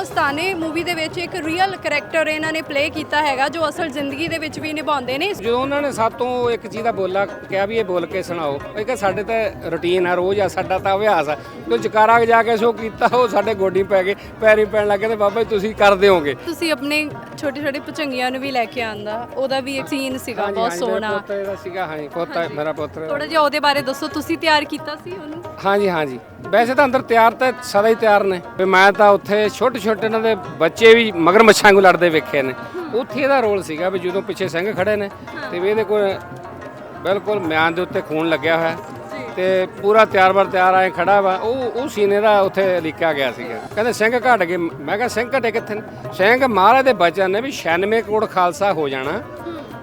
ਮਸਤਾਨੇ movie ਦੇ ਵਿੱਚ ਇੱਕ ਰੀਅਲ ਕੈਰੈਕਟਰ ਇਹਨਾਂ ਨੇ ਪਲੇ ਕੀਤਾ ਹੈਗਾ ਜੋ ਅਸਲ ਜ਼ਿੰਦਗੀ ਦੇ ਵਿੱਚ ਵੀ ਨਿਭਾਉਂਦੇ ਨੇ। ਜਦੋਂ ਉਹਨਾਂ ਨੇ ਸਾਤੋਂ ਇੱਕ ਚੀਜ਼ ਦਾ ਬੋਲਾ ਕਿਹਾ ਵੀ ਇਹ ਬੋਲ ਕੇ ਸੁਣਾਓ ਇਹ ਕਿ ਸਾਡੇ ਤਾਂ ਰੁਟੀਨ ਆ ਰੋਜ਼ ਆ ਸਾਡਾ ਤਾਂ ਅਭਿਆਸ ਆ। ਜੋ ਜਕਾਰਾ ਜਾ ਕੇ ਸ਼ੋ ਕੀਤਾ ਉਹ ਸਾਡੇ ਗੋਡੀ ਪੈ ਗਏ ਪੈਰੀ ਪੈਣ ਲੱਗੇ ਤੇ ਬਾਬਾ ਜੀ ਤੁਸੀਂ ਕਰ ਦਿਓਗੇ ਤੁਸੀਂ ਆਪਣੇ ਛੋਟੇ ਛੋਟੇ ਪਚੰਗੀਆਂ ਨੂੰ ਵੀ ਲੈ ਕੇ ਆਂਦਾ ਉਹਦਾ ਵੀ ਇੱਕ ਸੀਨ ਸੀਗਾ ਬਹੁਤ ਸੋਹਣਾ। ਪੁੱਤ ਇਹਦਾ ਸੀਗਾ ਹਾਂਜੀ ਪੋਤਾ ਮੇਰਾ ਪੁੱਤਰ ਥੋੜਾ ਜਿਹਾ ਉਹਦੇ ਬਾਰੇ ਦੱਸੋ ਤੁਸੀਂ ਤਿਆਰ ਕੀਤਾ ਸੀ ਉਹਨੂੰ? ਹਾਂਜੀ ਹਾਂਜੀ। ਵੈਸੇ ਤਾਂ ਅੰਦਰ ਤਿਆਰ ਤਾਂ ਸਦਾ ਹੀ ਤਿਆਰ ਨੇ। ਵੀ ਮੈਂ ਤਾਂ ਉੱਥੇ ਛੋਟੇ ਛੋਟੇ ਇਹਨਾਂ ਦੇ ਬੱਚੇ ਵੀ ਮਗਰ ਮੱਛਾਂ ਨੂੰ ਲੜਦੇ ਵੇਖੇ ਨੇ। ਉੱਥੇ ਇਹਦਾ ਰੋਲ ਸੀਗਾ ਵੀ ਜਦੋਂ ਪਿੱਛੇ ਸਿੰਘ ਖੜੇ ਨੇ, ਤੇ ਵੀ ਇਹਦੇ ਕੋਲ ਬਿਲਕੁਲ ਮਿਆਨ ਦੇ ਉੱਤੇ ਖੂਨ ਲੱਗਿਆ ਹੋਇਆ। ਤੇ ਪੂਰਾ ਤਿਆਰ ਬਰ ਤਿਆਰ ਆਏ ਖੜਾ ਵਾ, ਉਹ ਉਹ ਸੀਨੇ ਦਾ ਉੱਥੇ ਲਿਖਿਆ ਗਿਆ ਸੀਗਾ। ਕਹਿੰਦੇ ਸਿੰਘ ਘਟ ਗਏ, ਮੈਂ ਕਿਹਾ ਸਿੰਘ ਘਟੇ ਕਿੱਥੇ ਨੇ? ਸਿੰਘ ਮਹਾਰਾਜ ਦੇ ਬਚਨ ਨੇ ਵੀ 96 ਕਰੋੜ ਖਾਲਸਾ ਹੋ ਜਾਣਾ।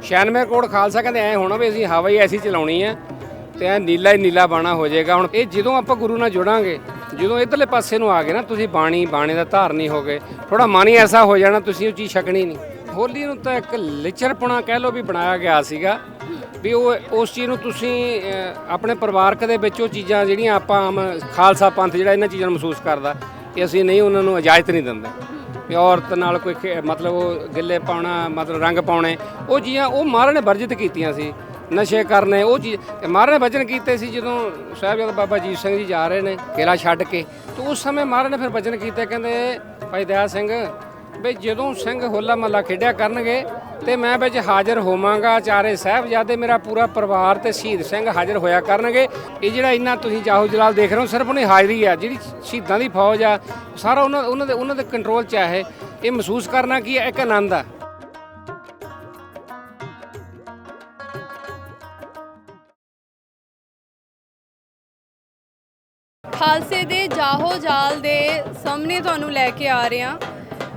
96 ਕਰੋੜ ਖਾਲਸਾ ਕਹਿੰਦੇ ਐ ਹੋਣਾ ਵੀ ਅਸੀਂ ਹਵਾ ਹੀ ਐਸੀ ਚਲਾਉਣੀ ਹੈ ਤੇ ਐ ਨੀਲਾ ਹੀ ਨੀਲਾ ਬਾਣਾ ਹੋ ਜਾਏਗਾ। ਹੁਣ ਇਹ ਜਦੋਂ ਆਪਾਂ ਗੁਰੂ ਨਾਲ ਜੁੜਾਂਗੇ ਜਦੋਂ ਇਧਰਲੇ ਪਾਸੇ ਨੂੰ ਆ ਗਏ ਨਾ, ਤੁਸੀਂ ਬਾਣੀ, ਬਾਣੇ ਦਾ ਧਾਰਨੀ ਹੋ ਗਏ ਥੋੜਾ ਮਨ ਹੀ ਐਸਾ ਹੋ ਜਾਣਾ, ਤੁਸੀਂ ਉਹ ਚੀਜ਼ ਛਕਣੀ ਨਹੀਂ। ਹੋਲੀ ਨੂੰ ਤਾਂ ਇੱਕ ਲਿਚਰਪਣਾ ਕਹਿ ਲਓ ਵੀ ਬਣਾਇਆ ਗਿਆ ਸੀਗਾ, ਵੀ ਉਹ ਉਸ ਚੀਜ਼ ਨੂੰ ਤੁਸੀਂ ਆਪਣੇ ਪਰਿਵਾਰਕ ਦੇ ਵਿੱਚ ਉਹ ਚੀਜ਼ਾਂ ਜਿਹੜੀਆਂ ਆਪਾਂ ਆਮ ਖਾਲਸਾ ਪੰਥ ਜਿਹੜਾ ਇਹਨਾਂ ਚੀਜ਼ਾਂ ਨੂੰ ਮਹਿਸੂਸ ਕਰਦਾ ਕਿ ਅਸੀਂ ਨਹੀਂ ਉਹਨਾਂ ਨੂੰ ਇਜਾਜ਼ਤ ਨਹੀਂ ਦਿੰਦੇ। ਵੀ ਔਰਤ ਨਾਲ ਕੋਈ ਮਤਲਬ ਉਹ ਗਿੱਲੇ ਪਾਉਣਾ, ਮਤਲਬ ਰੰਗ ਪਾਉਣੇ, ਉਹ ਚੀਜ਼ਾਂ ਉਹ ਮਹਾਰਾਜ ਨੇ ਵਰਜਿਤ ਕੀਤੀਆਂ ਸੀ। ਨਸ਼ੇ ਕਰਨੇ, ਉਹ ਚੀਜ਼ ਤੇ ਮਹਾਰਾਜ ਨੇ ਵਚਨ ਕੀਤੇ ਸੀ ਜਦੋਂ ਸਾਹਿਬਜ਼ਾਦਾ ਬਾਬਾ ਜੀਤ ਸਿੰਘ ਜੀ ਜਾ ਰਹੇ ਨੇ ਕਿਲਾ ਛੱਡ ਕੇ। ਤੇ ਉਸ ਸਮੇਂ ਮਹਾਰਾਜ ਨੇ ਫਿਰ ਵਚਨ ਕੀਤੇ, ਕਹਿੰਦੇ, ਭਾਈ ਦਇਆ ਸਿੰਘ ਵੀ ਜਦੋਂ ਸਿੰਘ ਹੋਲਾ ਮਹੱਲਾ ਖੇਡਿਆ ਕਰਨਗੇ, ਤੇ ਮੈਂ ਵਿੱਚ ਹਾਜ਼ਰ ਹੋਵਾਂਗਾ, ਚਾਰੇ ਸਾਹਿਬਜ਼ਾਦੇ ਮੇਰਾ ਪੂਰਾ ਪਰਿਵਾਰ ਤੇ ਸ਼ਹੀਦ ਸਿੰਘ ਹਾਜ਼ਰ ਹੋਇਆ ਕਰਨਗੇ। ਇਹ ਜਿਹੜਾ ਇੰਨਾ ਤੁਸੀਂ ਜਾਹੋ ਜਲਾਲ ਦੇਖ ਰਹੇ ਹੋ, ਸਿਰਫ ਉਹਨੇ ਹਾਜ਼ਰੀ ਆ, ਜਿਹੜੀ ਸ਼ਹੀਦਾਂ ਦੀ ਫੌਜ ਆ, ਸਾਰਾ ਉਹਨਾਂ ਉਹਨਾਂ ਦੇ ਉਹਨਾਂ ਦੇ ਕੰਟਰੋਲ 'ਚ ਆ ਇਹ। ਮਹਿਸੂਸ ਕਰਨਾ ਕੀ ਹੈ ਇੱਕ ਆਨੰਦ ਆ। ਖਾਲਸੇ ਦੇ ਜਾਹੋ ਜਾਲ ਦੇ ਸਾਹਮਣੇ ਤੁਹਾਨੂੰ ਲੈ ਕੇ ਆ ਰਹੇ ਹਾਂ।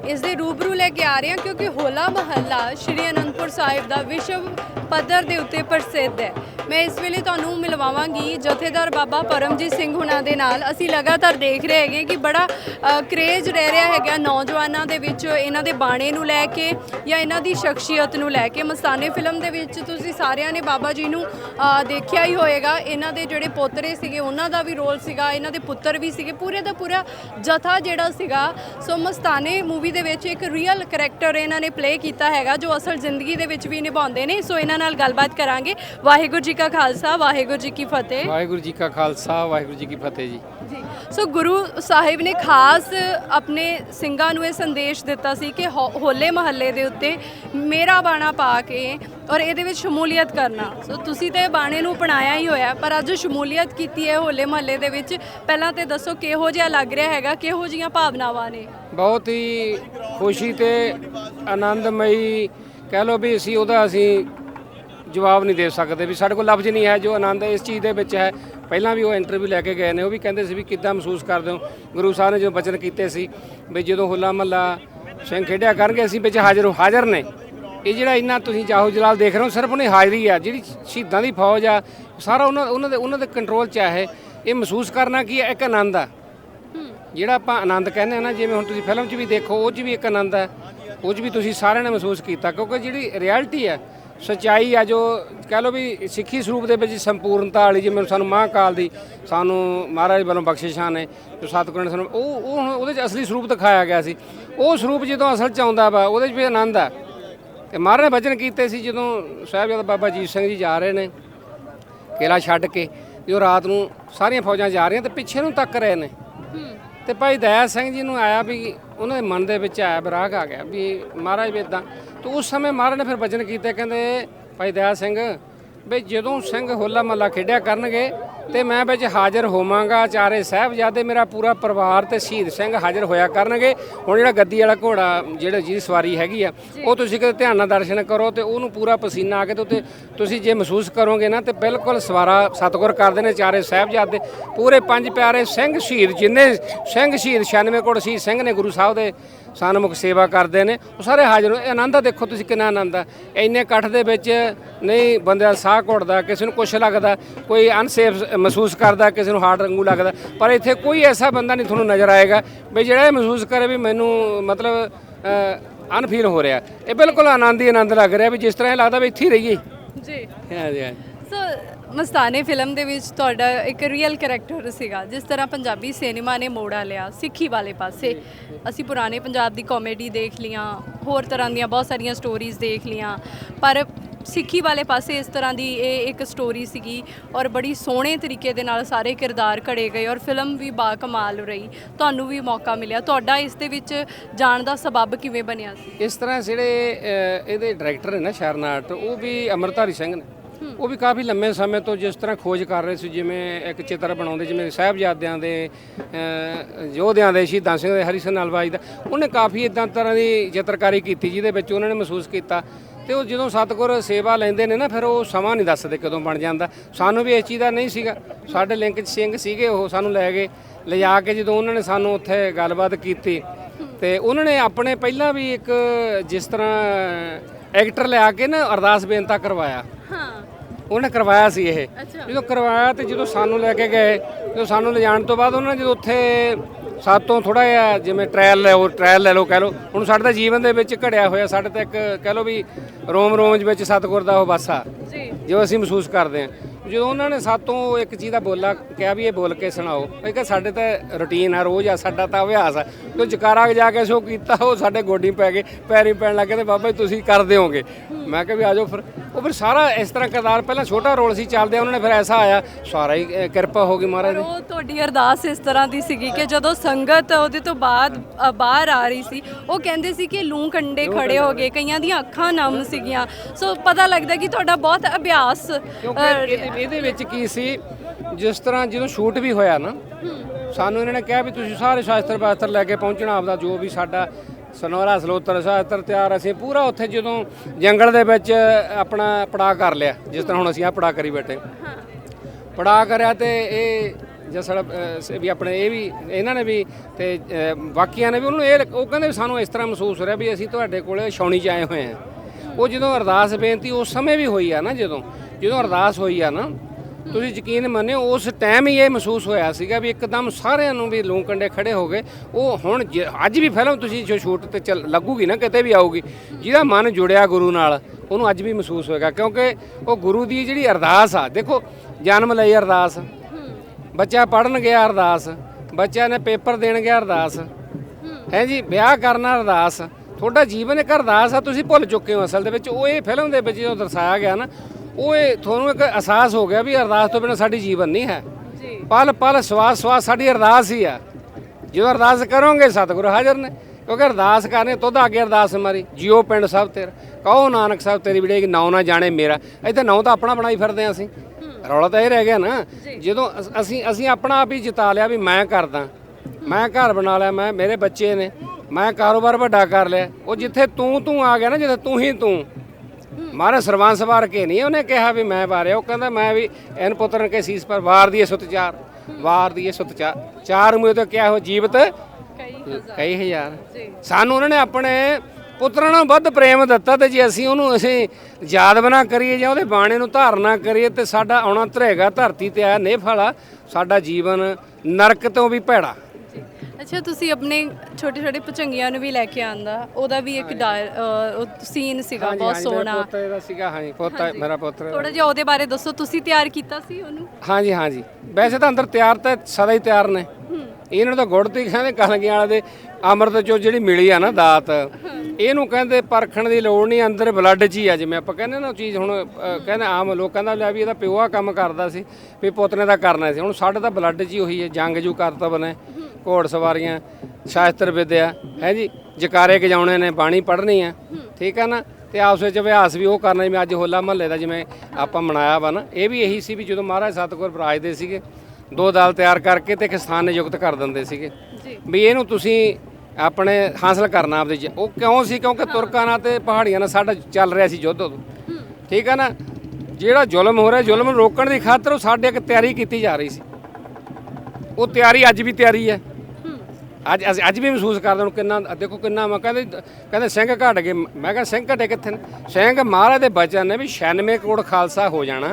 ਇਸ ਦੇ ਰੂਬਰੂ ਲੈ ਕੇ ਆ ਰਹੇ ਹਾਂ ਕਿਉਂਕਿ ਹੋਲਾ ਮਹੱਲਾ ਸ਼੍ਰੀ ਅਨੰਦਪੁਰ ਸਾਹਿਬ ਦਾ ਵਿਸ਼ਵ ਪੱਧਰ ਦੇ ਉੱਤੇ ਪ੍ਰਸਿੱਧ ਹੈ। ਮੈਂ ਇਸ ਵੇਲੇ ਤੁਹਾਨੂੰ ਮਿਲਵਾਵਾਂਗੀ ਜਥੇਦਾਰ ਬਾਬਾ ਪਰਮਜੀਤ ਸਿੰਘ ਹੁਣਾਂ ਦੇ ਨਾਲ। ਅਸੀਂ ਲਗਾਤਾਰ ਦੇਖ ਰਹੇ ਹੈਗੇ ਕਿ ਬੜਾ ਅ, ਕਰੇਜ਼ ਰਹਿ ਰਿਹਾ ਹੈਗਾ ਨੌਜਵਾਨਾਂ ਦੇ ਵਿੱਚ ਇਹਨਾਂ ਦੇ ਬਾਣੇ ਨੂੰ ਲੈ ਕੇ ਜਾਂ ਇਹਨਾਂ ਦੀ ਸ਼ਖਸੀਅਤ ਨੂੰ ਲੈ ਕੇ। ਮਸਤਾਨੇ ਫਿਲਮ ਦੇ ਵਿੱਚ ਤੁਸੀਂ ਸਾਰਿਆਂ ਨੇ ਬਾਬਾ ਜੀ ਨੂੰ ਦੇਖਿਆ ਹੀ ਹੋਏਗਾ। ਇਹਨਾਂ ਦੇ ਜਿਹੜੇ ਪੋਤਰੇ ਸੀਗੇ ਉਹਨਾਂ ਦਾ ਵੀ ਰੋਲ ਸੀਗਾ। ਇਹਨਾਂ ਦੇ ਪੁੱਤਰ ਵੀ ਸੀਗੇ। ਪੂਰੇ ਦਾ ਪੂਰਾ ਜਥਾ ਜਿਹੜਾ ਸੀਗਾ ਸੋ ਮਸਤਾਨੇ ਮੂਵੀ ਦੇ ਵਿੱਚ ਇੱਕ ਰੀਅਲ ਕੈਰੈਕਟਰ ਇਹਨਾਂ ਨੇ ਪਲੇ ਕੀਤਾ ਹੈਗਾ ਜੋ ਅਸਲ ਜ਼ਿੰਦਗੀ ਦੇ ਵਿੱਚ ਵੀ ਨਿਭਾਉਂਦੇ ਨੇ। ਸੋ ਇਹਨਾਂ ਨਾਲ ਗੱਲਬਾਤ ਕਰਾਂਗੇ। ਵਾਹਿਗੁਰੂ ਜੀ ਕਾ ਖਾਲਸਾ ਵਾਹਿਗੁਰੂ ਜੀ ਕੀ ਫਤਿਹ। ਵਾਹਿਗੁਰੂ ਜੀ ਕਾ ਖਾਲਸਾ ਵਾਹਿਗੁਰੂ ਜੀ ਕੀ ਫਤਿਹ ਜੀ। ਸੋ ਗੁਰੂ ਸਾਹਿਬ ਨੇ ਖਾਸ ਆਪਣੇ ਸਿੰਘਾਂ ਨੂੰ ਇਹ ਸੰਦੇਸ਼ ਦਿੱਤਾ ਸੀ ਕਿ ਹੋਲੇ ਮਹੱਲੇ ਦੇ ਉੱਤੇ ਮੇਰਾ ਬਾਣਾ ਪਾ ਕੇ ਔਰ ਇਹਦੇ ਵਿੱਚ ਸ਼ਮੂਲੀਅਤ ਕਰਨਾ। ਸੋ ਤੁਸੀਂ ਤੇ ਬਾਣੇ ਨੂੰ ਅਪਣਾਇਆ ਹੀ ਹੋਇਆ ਪਰ ਅੱਜ ਸ਼ਮੂਲੀਅਤ ਕੀਤੀ ਹੈ ਹੋਲੇ ਮਹੱਲੇ ਦੇ ਵਿੱਚ। ਪਹਿਲਾਂ ਤੇ ਦੱਸੋ ਕਿਹੋ ਜਿਹਾ ਲੱਗ ਰਿਹਾ ਹੈਗਾ ਕਿਹੋ ਜੀਆਂ ਭਾਵਨਾਵਾਂ ਨੇ? ਬਹੁਤ ਹੀ ਖੁਸ਼ੀ ਤੇ ਆਨੰਦਮਈ ਕਹਿ ਲਓ ਵੀ ਅਸੀਂ ਉਹਦਾ ਅਸੀਂ ਜਵਾਬ ਨਹੀਂ ਦੇ ਸਕਦੇ ਵੀ ਸਾਡੇ ਕੋਲ ਲਫ਼ਜ਼ ਨਹੀਂ ਹੈ, ਜੋ ਆਨੰਦ ਇਸ ਚੀਜ਼ ਦੇ ਵਿੱਚ ਹੈ। ਪਹਿਲਾਂ ਵੀ ਉਹ ਇੰਟਰਵਿਊ ਲੈ ਕੇ ਗਏ ਨੇ, ਉਹ ਵੀ ਕਹਿੰਦੇ ਸੀ ਵੀ ਕਿੱਦਾਂ ਮਹਿਸੂਸ ਕਰਦੇ ਹੋ? ਗੁਰੂ ਸਾਹਿਬ ਨੇ ਜੋ ਬਚਨ ਕੀਤੇ ਸੀ ਵੀ ਜਦੋਂ ਹੋਲਾ ਮਹੱਲਾ ਸਿੰਘ ਖੇਡਿਆ ਕਰਨਗੇ, ਅਸੀਂ ਵਿੱਚ ਹਾਜ਼ਰ ਹਾਜ਼ਰ ਨੇ। ਇਹ ਜਿਹੜਾ ਇੰਨਾ ਤੁਸੀਂ ਜਾਹੋ ਜਲਾਲ ਦੇਖ ਰਹੇ ਹੋ, ਸਿਰਫ ਉਹਨੇ ਹਾਜ਼ਰੀ ਆ, ਜਿਹੜੀ ਸ਼ਹੀਦਾਂ ਦੀ ਫੌਜ ਆ, ਸਾਰਾ ਉਹਨਾਂ ਉਹਨਾਂ ਦੇ ਉਹਨਾਂ ਦੇ ਕੰਟਰੋਲ 'ਚ ਆ ਇਹ। ਇਹ ਮਹਿਸੂਸ ਕਰਨਾ ਕੀ ਹੈ? ਇੱਕ ਆਨੰਦ ਆ। ਜਿਹੜਾ ਆਪਾਂ ਆਨੰਦ ਕਹਿੰਦੇ ਆ ਨਾ, ਜਿਵੇਂ ਹੁਣ ਤੁਸੀਂ ਫਿਲਮ 'ਚ ਵੀ ਦੇਖੋ, ਉਹ 'ਚ ਵੀ ਇੱਕ ਆਨੰਦ ਹੈ। ਉਹ 'ਚ ਵੀ ਤੁਸੀਂ ਸਾਰਿਆਂ ਨੇ ਮਹਿਸੂਸ ਕੀਤਾ, ਕਿਉਂਕਿ ਜਿਹੜੀ ਰਿਐਲਿਟੀ ਹੈ, ਸਚਾਈ ਆ ਜੋ ਕਹਿ ਲਓ ਵੀ ਸਿੱਖੀ ਸਰੂਪ ਦੇ ਵਿੱਚ ਸੰਪੂਰਨਤਾ ਵਾਲੀ, ਜਿਵੇਂ ਸਾਨੂੰ ਮਹਾਂਕਾਲ ਦੀ, ਸਾਨੂੰ ਮਹਾਰਾਜ ਵੱਲੋਂ ਬਖਸ਼ਿਸ਼ਾਂ ਨੇ, ਜੋ ਸਤਿਗੁਰਾਂ ਨੇ ਸਾਨੂੰ, ਉਹ ਉਹ ਹੁਣ ਉਹਦੇ 'ਚ ਅਸਲੀ ਸਰੂਪ ਦਿਖਾਇਆ ਗਿਆ ਸੀ। ਉਹ ਸਰੂਪ ਜਦੋਂ ਅਸਲ 'ਚ ਆਉਂਦਾ ਵਾ, ਉਹਦੇ 'ਚ ਵੀ ਆਨੰਦ ਆ। ਤੇ ਮਹਾਰਾਜ ਨੇ ਬਚਨ ਕੀਤੇ ਸੀ, ਜਦੋਂ ਸਾਹਿਬਜ਼ਾਦਾ ਬਾਬਾ ਜੀਤ ਸਿੰਘ ਜੀ ਜਾ ਰਹੇ ਨੇ, ਕਿਲਾ ਛੱਡ ਕੇ ਜੋ ਰਾਤ ਨੂੰ ਸਾਰੀਆਂ ਫੌਜਾਂ ਜਾ ਰਹੀਆਂ, ਤੇ ਪਿੱਛੇ ਨੂੰ ਤੱਕ ਰਹੇ ਨੇ। ਤੇ ਭਾਈ ਦਇਆ ਸਿੰਘ ਜੀ ਨੂੰ ਆਇਆ ਵੀ ਉਹਨਾਂ ਦੇ ਮਨ ਦੇ ਵਿੱਚ ਆਇਆ ਬਰਾਗ ਆ ਗਿਆ ਵੀ ਮਹਾਰਾਜ ਵੀ ਇਦਾਂ ਤੇ ਉਸ ਸਮੇਂ ਮਹਾਰਾਜ ਨੇ ਫਿਰ ਵਚਨ ਕੀਤੇ, ਕਹਿੰਦੇ ਭਾਈ ਦਇਆ ਸਿੰਘ ਵੀ ਜਦੋਂ ਸਿੰਘ ਹੋਲਾ ਮਹੱਲਾ ਖੇਡਿਆ ਕਰਨਗੇ ਤੇ ਮੈਂ ਵਿੱਚ ਹਾਜ਼ਰ ਹੋਵਾਂਗਾ ਚਾਰੇ ਸਾਹਿਬਜ਼ਾਦੇ ਮੇਰਾ ਪੂਰਾ ਪਰਿਵਾਰ ਤੇ ਸ਼ਹੀਦ ਸਿੰਘ ਹਾਜ਼ਰ ਹੋਇਆ ਕਰਨਗੇ। ਹੁਣ ਜਿਹੜਾ ਗੱਦੀ ਵਾਲਾ ਘੋੜਾ ਜਿਹੜਾ ਜਿਹਦੀ ਸਵਾਰੀ ਹੈਗੀ ਆ ਉਹ ਤੁਸੀਂ ਕਿਤੇ ਧਿਆਨ ਨਾਲ ਦਰਸ਼ਨ ਕਰੋ ਤੇ ਉਹਨੂੰ ਪੂਰਾ ਪਸੀਨਾ ਆ ਕੇ ਤੇ ਉੱਤੇ ਤੁਸੀਂ ਜੇ ਮਹਿਸੂਸ ਕਰੋਗੇ ਨਾ ਤੇ ਬਿਲਕੁਲ ਸਵਾਰਾ ਸਤਗੁਰ ਕਰਦੇ ਨੇ ਚਾਰੇ ਸਾਹਿਬਜ਼ਾਦੇ। ਪੂਰੇ ਪੰਜ ਪਿਆਰੇ ਸਿੰਘ ਸ਼ਹੀਦ ਜਿੰਨੇ ਸਿੰਘ ਸ਼ਹੀਦ 96 ਕੋਟ ਸ਼ਹੀਦ ਸਿੰਘ ਨੇ ਗੁਰੂ ਸਾਹਿਬ ਦੇ ਸਨਮੁਖ ਸੇਵਾ ਕਰਦੇ ਨੇ। ਉਹ ਸਾਰੇ ਹਾਜ਼ਰ। ਇਹ ਆਨੰਦ ਆ ਦੇਖੋ ਤੁਸੀਂ ਕਿੰਨਾ ਆਨੰਦ ਆ। ਇੰਨੇ ਇਕੱਠ ਦੇ ਵਿੱਚ ਨਹੀਂ ਬੰਦੇ ਸਾਹ ਘੁੱਟਦਾ ਕਿਸੇ ਨੂੰ ਕੁਛ ਲੱਗਦਾ ਕੋਈ ਅਨਸੇਫ ਮਹਿਸੂਸ ਕਰਦਾ ਕਿਸੇ ਨੂੰ ਹਾਰਟ ਰੰਗੂ ਲੱਗਦਾ। ਪਰ ਇੱਥੇ ਕੋਈ ਐਸਾ ਬੰਦਾ ਨਹੀਂ ਤੁਹਾਨੂੰ ਨਜ਼ਰ ਆਏਗਾ ਵੀ ਜਿਹੜਾ ਇਹ ਮਹਿਸੂਸ ਕਰੇ ਵੀ ਮੈਨੂੰ ਮਤਲਬ ਅਨਫੀਲ ਹੋ ਰਿਹਾ। ਇਹ ਬਿਲਕੁਲ ਆਨੰਦ ਹੀ ਆਨੰਦ ਲੱਗ ਰਿਹਾ ਵੀ ਜਿਸ ਤਰ੍ਹਾਂ ਇਹ ਲੱਗਦਾ ਵੀ ਇੱਥੇ ਹੀ ਰਹੀਏ। ਜੀ। ਹਾਂਜੀ ਹਾਂਜੀ। ਸੋ ਮਸਤਾਨੇ ਫਿਲਮ ਦੇ ਵਿੱਚ ਤੁਹਾਡਾ ਇੱਕ ਰੀਅਲ ਕੈਰੈਕਟਰ ਸੀਗਾ ਜਿਸ ਤਰ੍ਹਾਂ ਪੰਜਾਬੀ ਸਿਨੇਮਾ ਨੇ ਮੋੜਾ ਲਿਆ ਸਿੱਖੀ ਵਾਲੇ ਪਾਸੇ। ਅਸੀਂ ਪੁਰਾਣੇ ਪੰਜਾਬ ਦੀ ਕਾਮੇਡੀ ਦੇਖ ਲੀਆਂ ਹੋਰ ਤਰ੍ਹਾਂ ਦੀਆਂ ਬਹੁਤ ਸਾਰੀਆਂ ਸਟੋਰੀਜ਼ ਦੇਖ ਲੀਆਂ ਪਰ ਸਿੱਖੀ ਵਾਲੇ ਪਾਸੇ ਇਸ ਤਰ੍ਹਾਂ ਦੀ ਇਹ ਇੱਕ ਸਟੋਰੀ ਸੀਗੀ ਔਰ ਬੜੀ ਸੋਹਣੇ ਤਰੀਕੇ ਦੇ ਨਾਲ ਸਾਰੇ ਕਿਰਦਾਰ ਘੜੇ ਗਏ ਔਰ ਫਿਲਮ ਵੀ ਬਾ ਕਮਾਲ ਰਹੀ। ਤੁਹਾਨੂੰ ਵੀ ਮੌਕਾ ਮਿਲਿਆ। ਤੁਹਾਡਾ ਇਸ ਦੇ ਵਿੱਚ ਜਾਣ ਦਾ ਸਬਬ ਕਿਵੇਂ ਬਣਿਆ ਸੀ? ਇਸ ਤਰ੍ਹਾਂ ਜਿਹੜੇ ਅ, ਇਹਦੇ ਡਾਇਰੈਕਟਰ ਨੇ ਨਾ ਸ਼ਰਨਾਟ ਉਹ ਵੀ ਅਮਰਤਾਰੀ ਸਿੰਘ ਨੇ। ਉਹ ਵੀ ਕਾਫੀ ਲੰਮੇ ਸਮੇਂ ਤੋਂ ਜਿਸ ਤਰ੍ਹਾਂ ਖੋਜ ਕਰ ਰਹੇ ਸੀ, ਜਿਵੇਂ ਇੱਕ ਚਿੱਤਰ ਬਣਾਉਂਦੇ, ਜਿਵੇਂ ਸਾਹਿਬਜ਼ਾਦਿਆਂ ਦੇ ਯੋਧਿਆਂ ਦੇ, ਸ਼ਹੀਦਾਂ ਸਿੰਘ ਦੇ, ਹਰੀ ਸਿੰਘ ਨਲਵਾਈ ਦਾ, ਉਹਨੇ ਕਾਫੀ ਇਦਾਂ ਤਰ੍ਹਾਂ ਦੀ ਚਿੱਤਰਕਾਰੀ ਕੀਤੀ, ਜਿਹਦੇ ਵਿੱਚ ਉਹਨਾਂ ਨੇ ਮਹਿਸੂਸ ਕੀਤਾ। ਤੇ ਉਹ ਜਦੋਂ ਸਤਗੁਰ ਸੇਵਾ ਲੈਂਦੇ ਨੇ ਨਾ, ਫਿਰ ਉਹ ਸਮਾਂ ਨਹੀਂ ਦੱਸਦੇ ਕਦੋਂ ਬਣ ਜਾਂਦਾ। ਸਾਨੂੰ ਵੀ ਇਸ ਚੀਜ਼ ਦਾ ਨਹੀਂ ਸੀਗਾ। ਸਾਡੇ ਲਿੰਕ 'ਚ ਸਿੰਘ ਸੀਗੇ, ਉਹ ਸਾਨੂੰ ਲੈ ਗਏ, ਲਿਜਾ ਕੇ ਜਦੋਂ ਉਹਨਾਂ ਨੇ ਸਾਨੂੰ ਉੱਥੇ ਗੱਲਬਾਤ ਕੀਤੀ, ਤੇ ਉਹਨਾਂ ਨੇ ਆਪਣੇ ਪਹਿਲਾਂ ਵੀ ਇੱਕ ਜਿਸ ਤਰ੍ਹਾਂ ਐਕਟਰ ਲਿਆ ਕੇ ਨਾ ਅਰਦਾਸ ਬੇਨਤਾ ਕਰਵਾਇਆ। ਹਾਂ। ਉਹਨੇ ਕਰਵਾਇਆ ਸੀ ਇਹ। ਅੱਛਾ। ਜਦੋਂ ਕਰਵਾਇਆ ਤੇ ਜਦੋਂ ਸਾਨੂੰ ਲੈ ਕੇ ਗਏ ਜਦੋਂ ਸਾਨੂੰ ਲਿਜਾਣ ਤੋਂ ਬਾਅਦ ਉਹਨਾਂ ਨੇ ਜਦੋਂ ਉੱਥੇ ਸਾਤੋਂ ਥੋੜਾ ਜਿਹਾ ਜਿਵੇਂ ਟ੍ਰਾਇਲ ਲੈ ਲਓ ਟ੍ਰਾਇਲ ਲੈ ਲਓ ਕਹਿ ਲਓ ਹੁਣ ਸਾਡੇ ਤਾਂ ਜੀਵਨ ਦੇ ਵਿੱਚ ਘੜਿਆ ਹੋਇਆ ਸਾਡੇ ਤਾਂ ਇੱਕ ਕਹਿ ਲਓ ਵੀ ਰੋਮ ਰੋਮ ਦੇ ਵਿੱਚ ਸਤਿਗੁਰ ਦਾ ਉਹ ਵਾਸਾ ਜੀ। ਜੋ ਅਸੀਂ ਮਹਿਸੂਸ ਕਰਦੇ ਹਾਂ। ਜਦੋਂ ਉਹਨਾਂ ਨੇ ਸਾਤੋਂ ਇੱਕ ਚੀਜ਼ ਦਾ ਬੋਲਾ ਕਿਹਾ ਵੀ ਇਹ ਬੋਲ ਕੇ ਸੁਣਾਓ ਇਹ ਕਿ ਸਾਡੇ ਤਾਂ ਰੁਟੀਨ ਆ ਰੋਜ਼ ਆ ਸਾਡਾ ਤਾਂ ਅਭਿਆਸ ਆ। ਤੇ ਜਕਾਰਾ ਜਾ ਕੇ ਸੋ ਕੀਤਾ ਉਹ ਸਾਡੇ ਗੋਡੀ ਪੈ ਗਏ ਪੈਰੀ ਪੈਣ ਲੱਗੇ ਤੇ ਬਾਬਾ ਜੀ ਤੁਸੀਂ ਕਰ ਦਿਓਗੇ ਮੈਂ ਕਿਹਾ ਵੀ ਆਜੋ ਫਿਰ। ਉਹ ਫਿਰ ਸਾਰਾ ਇਸ ਤਰ੍ਹਾਂ ਕਿਰਦਾਰ ਪਹਿਲਾਂ ਛੋਟਾ ਰੋਲ ਸੀ ਚੱਲਦੇ ਉਹਨਾਂ ਨੇ ਫਿਰ ਐਸਾ ਆਇਆ ਸਾਰਾ ਹੀ ਕਿਰਪਾ ਹੋ ਗਈ ਮਹਾਰਾਜ ਦੀ। ਉਹ ਤੁਹਾਡੀ ਅਰਦਾਸ ਇਸ ਤਰ੍ਹਾਂ ਦੀ ਸੀਗੀ ਕਿ ਜਦੋਂ ਸੰਗਤ ਉਹਦੇ ਤੋਂ ਬਾਅਦ ਬਾਹਰ ਆ ਰਹੀ ਸੀ ਉਹ ਕਹਿੰਦੇ ਸੀ ਕਿ ਲੂੰ ਕੰਡੇ ਖੜੇ ਹੋ ਗਏ ਕਈਆਂ ਦੀਆਂ ਅੱਖਾਂ ਨਮ ਸੀਗੀਆਂ। ਸੋ ਪਤਾ ਲੱਗਦਾ ਕਿ ਤੁਹਾਡਾ ਬਹੁਤ ਅਭਿਆਸ ਇਹਦੇ ਵਿੱਚ ਕੀ ਸੀ? ਜਿਸ ਤਰ੍ਹਾਂ ਜਦੋਂ ਸ਼ੂਟ ਵੀ ਹੋਇਆ ਨਾ, ਸਾਨੂੰ ਇਹਨਾਂ ਨੇ ਕਿਹਾ ਵੀ ਤੁਸੀਂ ਸਾਰੇ ਸ਼ਾਸਤਰ ਬਾਸਤਰ ਲੈ ਕੇ ਪਹੁੰਚਣਾ, ਆਪਦਾ ਜੋ ਵੀ ਸਾਡਾ ਸਨੋਰਾ, ਸਲੋਤਰ, ਸ਼ਾਸਤਰ ਤਿਆਰ ਅਸੀਂ ਪੂਰਾ ਉੱਥੇ ਜਦੋਂ ਜੰਗਲ ਦੇ ਵਿੱਚ ਆਪਣਾ ਪੜਾ ਕਰ ਲਿਆ, ਜਿਸ ਤਰ੍ਹਾਂ ਹੁਣ ਅਸੀਂ ਆ ਪੜਾ ਕਰੀ ਬੈਠੇ। ਪੜਾ ਕਰਿਆ ਤੇ ਇਹ ਜਸੜ ਵੀ ਆਪਣੇ ਇਹ ਵੀ, ਇਹਨਾਂ ਨੇ ਵੀ ਤੇ ਬਾਕੀਆਂ ਨੇ ਵੀ ਉਹਨੂੰ ਇਹ ਉਹ ਕਹਿੰਦੇ ਵੀ ਸਾਨੂੰ ਇਸ ਤਰ੍ਹਾਂ ਮਹਿਸੂਸ ਹੋ ਰਿਹਾ ਵੀ ਅਸੀਂ ਤੁਹਾਡੇ ਕੋਲੇ ਛਾਉਣੀ ਚ ਆਏ ਹੋਏ ਹਾਂ। ਉਹ ਜਦੋਂ ਅਰਦਾਸ ਬੇਨਤੀ, ਉਸ ਸਮੇਂ ਵੀ ਹੋਈ ਆ ਨਾ ਜਦੋਂ ਜਦੋਂ ਅਰਦਾਸ ਹੋਈ ਆ ਨਾ, ਤੁਸੀਂ ਯਕੀਨ ਮੰਨਿਓ, ਉਸ ਟਾਈਮ ਹੀ ਇਹ ਮਹਿਸੂਸ ਹੋਇਆ ਸੀਗਾ ਵੀ ਇੱਕਦਮ ਸਾਰਿਆਂ ਨੂੰ ਵੀ ਲੂੰ ਕੰਡੇ ਖੜੇ ਹੋ ਗਏ। ਉਹ ਹੁਣ ਜੇ- ਅੱਜ ਵੀ ਫਿਲਮ ਤੁਸੀਂ ਜੋ ਸ਼ੂਟ ਤੇ ਚੱਲ ਲੱਗੂਗੀ ਨਾ, ਕਿਤੇ ਵੀ ਆਊਗੀ, ਜਿਹਦਾ ਮਨ ਜੁੜਿਆ ਗੁਰੂ ਨਾਲ, ਉਹਨੂੰ ਅੱਜ ਵੀ ਮਹਿਸੂਸ ਹੋਏਗਾ, ਕਿਉਂਕਿ ਉਹ ਗੁਰੂ ਦੀ ਜਿਹੜੀ ਅਰਦਾਸ ਆ, ਦੇਖੋ, ਜਨਮ ਲਈ ਅਰਦਾਸ, ਬੱਚਾ ਪੜਨ ਗਿਆ ਅਰਦਾਸ, ਬੱਚਾ ਨੇ ਪੇਪਰ ਦੇਣ ਗਿਆ ਅਰਦਾਸ, ਹੈ ਜੀ, ਵਿਆਹ ਕਰਨਾ ਅਰਦਾਸ, ਤੁਹਾਡਾ ਜੀਵਨ ਇੱਕ ਅਰਦਾਸ ਆ, ਤੁਸੀਂ ਭੁੱਲ ਚੁੱਕੇ ਹੋ ਅਸਲ ਦੇ ਵਿੱਚ, ਉਹ ਇਹ ਫਿਲਮ ਦੇ ਵਿੱਚ ਜਦੋਂ ਦਰਸਾਇਆ ਗਿਆ ਨਾ ਉਹ ਇਹ ਤੁਹਾਨੂੰ ਇੱਕ ਅਹਿਸਾਸ ਹੋ ਗਿਆ ਵੀ ਅਰਦਾਸ ਤੋਂ ਬਿਨਾਂ ਸਾਡੀ ਜੀਵਨ ਨਹੀਂ ਹੈ। ਜੀ। ਪਲ ਪਲ ਸਵਾਸ ਸਵਾਸ ਸਾਡੀ ਅਰਦਾਸ ਹੀ ਆ। ਜਦੋਂ ਅਰਦਾਸ ਕਰੋਗੇ ਸਤਿਗੁਰੂ ਹਾਜ਼ਰ ਨੇ। ਕਿਉਂਕਿ ਅਰਦਾਸ ਕਰਨੇ ਤੁਧ ਅੱਗੇ ਅਰਦਾਸ ਮਾਰੀ। ਜਿਉ ਪਿੰਡ ਸਭ ਤੇਰਾ। ਕਹੋ ਨਾਨਕ ਸਾਹਿਬ ਤੇਰੀ ਵਿੜੇ ਨਾਉ ਨਾ ਜਾਣੇ ਮੇਰਾ। ਇੱਥੇ ਨਾਉ ਤਾਂ ਆਪਣਾ ਬਣਾਈ ਫਿਰਦੇ ਆ ਅਸੀਂ। ਰੌਲਾ ਤਾਂ ਇਹ ਰਹਿ ਗਿਆ ਨਾ। ਜਦੋਂ ਅਸ- ਅਸੀਂ ਅਸੀਂ ਆਪਣਾ ਆਪ ਹੀ ਜਿਤਾ ਲਿਆ ਵੀ ਮੈਂ ਕਰਦਾ। ਮੈਂ ਘਰ ਬਣਾ ਲਿਆ ਮੈਂ ਮੇਰੇ ਬੱਚੇ ਨੇ। ਮੈਂ ਕਾਰੋਬਾਰ ਵੱਡਾ ਕਰ ਲਿਆ। ਉਹ ਜਿੱਥੇ ਤੂੰ ਤੂੰ ਆ ਗਿਆ ਨਾ ਜਿੱਥੇ ਤੂੰ ਹੀ ਤੂੰ। ਮਾਰੇ ਸਰਵਾਨ ਸਵਾਰ ਕੇ ਨਹੀਂ ਉਹਨੇ ਕਿਹਾ ਵੀ ਮੈਂ ਵਾਰਿਆ। ਉਹ ਕਹਿੰਦਾ ਮੈਂ ਵੀ ਐਨ ਪੁੱਤਰਨ ਕੇ ਸੀਸ ਪਰ ਵਾਰ ਦੀਏ ਸੁਤ ਚਾਰ ਵਾਰ ਦੀਏ ਸੁਤ ਚਾਰ ਚਾਰ ਮੂਏ ਤੋਂ ਕਿਹਾ ਹੋ ਜੀਵਤ ਕਈ ਹਜ਼ਾਰ। ਸਾਨੂੰ ਉਹਨਾਂ ਨੇ ਆਪਣੇ ਪੁੱਤਰਾਂ ਨਾਲ ਵੱਧ ਪ੍ਰੇਮ ਦਿੱਤਾ ਤੇ ਜੇ ਅਸੀਂ ਉਹਨੂੰ ਅਸੀਂ ਯਾਦ ਬਣਾ ਕਰੀਏ ਜਾਂ ਉਹਦੇ ਬਾਣੇ ਨੂੰ ਧਾਰਨਾ ਕਰੀਏ ਤੇ ਸਾਡਾ ਆਉਣਾ ਧਰੇਗਾ ਧਰਤੀ ਤੇ ਆ ਨੇਫ ਵਾਲਾ ਸਾਡਾ ਜੀਵਨ ਨਰਕ ਤੋਂ ਵੀ ਭੈੜਾ। ਅੱਛਾ ਤੁਸੀਂ ਆਪਣੇ ਛੋਟੇ ਛੋਟੇ ਪਚੰਗੀਆਂ ਨੂੰ ਵੀ ਲੈ ਕੇ ਆਂਦਾ ਉਹਦਾ ਵੀ ਇੱਕ ਸੀਨ ਸੀਗਾ ਬਹੁਤ ਸੋਹਣਾ। ਪੋਤਾ ਇਹਦਾ ਸੀਗਾ ਹਾਂਜੀ ਪੋਤਾ ਮੇਰਾ ਪੁੱਤਰ ਥੋੜਾ ਜਿਹਾ ਉਹਦੇ ਬਾਰੇ ਦੱਸੋ ਤੁਸੀਂ ਤਿਆਰ ਕੀਤਾ ਸੀ ਉਹਨੂੰ? ਹਾਂਜੀ ਹਾਂਜੀ। ਵੈਸੇ ਤਾਂ ਅੰਦਰ ਤਿਆਰ ਤਾਂ ਸਦਾ ਹੀ ਤਿਆਰ ਨੇ। ਇਹਨਾਂ ਨੂੰ ਤਾਂ ਗੁੜਤੀ ਕਹਿੰਦੇ ਕਲਗੀਆਂ ਵਾਲੇ ਦੇ ਅੰਮ੍ਰਿਤ ਚੋਂ ਜਿਹੜੀ ਮਿਲੀ ਆ ਨਾ ਦਾਤ ਇਹਨੂੰ ਕਹਿੰਦੇ ਪਰਖਣ ਦੀ ਲੋੜ ਨਹੀਂ ਅੰਦਰ ਬਲੱਡ 'ਚ ਹੀ ਆ ਜਿਵੇਂ ਆਪਾਂ ਕਹਿੰਦੇ ਨਾ ਉਹ ਚੀਜ਼ ਹੁਣ ਕਹਿੰਦੇ ਆਮ ਲੋਕਾਂ ਦਾ ਲੈ ਵੀ ਇਹਦਾ ਪਿਓ ਆ ਕੰਮ ਕਰਦਾ ਸੀ ਵੀ ਪੁੱਤ ਨੇ ਤਾਂ ਕਰਨਾ ਸੀ। ਹੁਣ ਸਾਡੇ ਤਾਂ ਬਲੱਡ 'ਚ ਹੀ ਉਹੀ ਹੈ ਜੰਗ ਜੂ ਕਰਤਬ ਨੇ। ਘੋੜ ਸਵਾਰੀਆਂ ਸ਼ਾਸਤਰ ਵਿਦਿਆ ਹੈ ਜੀ? ਜਕਾਰੇ ਗਜਾਉਣੇ ਨੇ ਬਾਣੀ ਪੜ੍ਹਨੀ ਆ ਠੀਕ ਆ ਨਾ? ਤੇ ਆਪਸ ਵਿੱਚ ਅਭਿਆਸ ਵੀ ਉਹ ਕਰਨਾ ਜਿਵੇਂ ਅੱਜ ਹੋਲਾ ਮਹੱਲੇ ਦਾ ਜਿਵੇਂ ਆਪਾਂ ਮਨਾਇਆ ਵਾ ਨਾ ਇਹ ਵੀ ਇਹੀ ਸੀ ਵੀ ਜਦੋਂ ਮਹਾਰਾਜ ਸਤਿਗੁਰ ਬਰਾਜਦੇ ਸੀਗੇ ਦੋ ਦਲ ਤਿਆਰ ਕਰਕੇ ਤੇ ਇੱਕ ਸਥਾਨ ਨਿਯੁਕਤ ਕਰ ਦਿੰਦੇ ਸੀਗੇ। ਵੀ ਇਹਨੂੰ ਤੁਸੀਂ ਆਪਣੇ ਹਾਸਲ ਕਰਨਾ ਆਪਦੇ। ਉਹ ਕਿਉਂ ਸੀ? ਕਿਉਂਕਿ ਤੁਰਕਾਂ ਨਾਲ ਤੇ ਪਹਾੜੀਆਂ ਨਾਲ ਸਾਡਾ ਚੱਲ ਰਿਹਾ ਸੀ ਯੁੱਧ ਉਦੋਂ। ਠੀਕ ਆ ਨਾ? ਜਿਹੜਾ ਜ਼ੁਲਮ ਹੋ ਰਿਹਾ ਜ਼ੁਲਮ ਨੂੰ ਰੋਕਣ ਦੀ ਖਾਤਰ ਉਹ ਸਾਡੇ ਇੱਕ ਤਿਆਰੀ ਕੀਤੀ ਜਾ ਰਹੀ ਸੀ। ਉਹ ਤਿਆਰੀ ਅੱਜ ਵੀ ਤਿਆਰੀ ਹੈ। ਅੱਜ ਅਸੀਂ ਅੱਜ ਵੀ ਮਹਿਸੂਸ ਕਰਦੇ ਹਾਂ ਕਿੰਨਾ ਦੇਖੋ ਕਿੰਨਾ ਮੈਂ ਕਹਿੰਦੇ ਕਹਿੰਦੇ ਸਿੰਘ ਘਟ ਗਏ ਮੈਂ ਕਹਿੰਦਾ ਸਿੰਘ ਘਟੇ ਕਿੱਥੇ ਨੇ? ਸਿੰਘ ਮਹਾਰਾਜ ਦੇ ਬਚਨ ਨੇ ਵੀ 96 ਕਰੋੜ ਖਾਲਸਾ ਹੋ ਜਾਣਾ।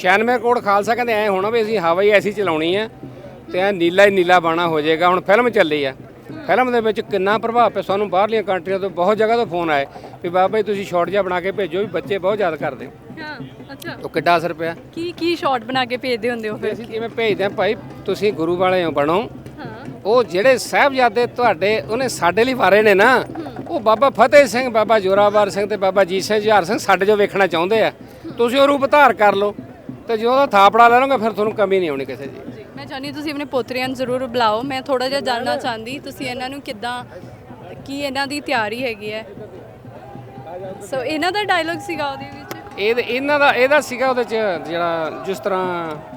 96 ਕਰੋੜ ਖਾਲਸਾ ਕਹਿੰਦੇ ਐ ਹੋਣਾ ਵੀ ਅਸੀਂ ਹਵਾ ਹੀ ਐਸੀ ਚਲਾਉਣੀ ਹੈ ਤੇ ਐ ਨੀਲਾ ਹੀ ਨੀਲਾ ਬਾਣਾ ਹੋ ਜਾਏਗਾ। ਹੁਣ ਫਿਲਮ ਚੱਲੀ ਆ। ਫਿਲਮ ਦੇ ਵਿੱਚ ਕਿੰਨਾ ਪ੍ਰਭਾਵ ਪਿਆ। ਸਾਨੂੰ ਬਾਹਰਲੀਆਂ ਕੰਟਰੀਆਂ ਤੋਂ ਬਹੁਤ ਜਗ੍ਹਾ ਤੋਂ ਫੋਨ ਆਏ ਵੀ ਬਾਬਾ ਜੀ ਤੁਸੀਂ ਸ਼ਾਰਟ ਜਿਹਾ ਬਣਾ ਕੇ ਭੇਜੋ ਵੀ ਬੱਚੇ ਬਹੁਤ ਯਾਦ ਕਰਦੇ। ਹਾਂ ਅੱਛਾ। ਉਹ ਕਿੱਡਾ ਅਸਰ ਪਿਆ। ਕੀ ਕੀ ਸ਼ਾਟ ਬਣਾ ਕੇ ਭੇਜਦੇ ਹੁੰਦੇ ਹੋ ਫਿਰ ਅਸੀਂ ਕਿਵੇਂ ਭੇਜਦੇ ਆ ਭਾਈ ਤੁਸੀਂ ਗੁਰੂ ਵਾਲੇ ਹੋ ਬਣੋ। ਉਹ ਜਿਹੜੇ ਸਾਹਿਬਜ਼ਾਦੇ ਤੁਹਾਡੇ ਉਹਨੇ ਸਾਡੇ ਲਈ ਵਾਰੇ ਨੇ ਨਾ। ਉਹ ਬਾਬਾ ਫਤਿਹ ਸਿੰਘ ਬਾਬਾ ਜੋਰਾਵਰ ਸਿੰਘ ਤੇ ਬਾਬਾ ਜੀਤ ਸਿੰਘ ਜੁਝਾਰ ਸਿੰਘ ਸਾਡੇ ਜੋ ਵੇਖਣਾ ਚਾਹੁੰਦੇ ਆ। ਤੁਸੀਂ ਉਹ ਰੂਪ ਧਾਰ ਕਰ ਲਓ ਤੇ ਜਦੋਂ ਉਹਦਾ ਥਾਪੜਾ ਲੈ ਲਓਗੇ ਫਿਰ ਤੁਹਾਨੂੰ ਕਮੀ ਨਹੀਂ ਆਉਣੀ ਕਿਸੇ ਦੀ। ਜੀ ਮੈਂ ਚਾਹੁੰਦੀ ਤੁਸੀਂ ਆਪਣੇ ਪੋਤਰਿਆਂ ਨੂੰ ਜ਼ਰੂਰ ਬੁਲਾਓ। ਮੈਂ ਥੋੜਾ ਜਿਹਾ ਜਾਣਨਾ ਚਾਹੁੰਦੀ ਤੁਸੀਂ ਇਹਨਾਂ ਨੂੰ ਕਿੱਦਾਂ ਕੀ ਇਹਨਾਂ ਦੀ ਤਿਆਰੀ ਹੈਗੀ ਹੈ? ਸੋ ਇਹਨਾਂ ਦਾ ਡਾਇਲੌਗ ਸੀਗਾ ਉਹਦੇ ਵਿੱਚ? ਇਹ ਇਹਨਾਂ ਦਾ ਇਹਦਾ ਸੀਗਾ ਉਹਦੇ ਚ ਜਿਹੜਾ ਜਿਸ ਤਰ੍ਹਾਂ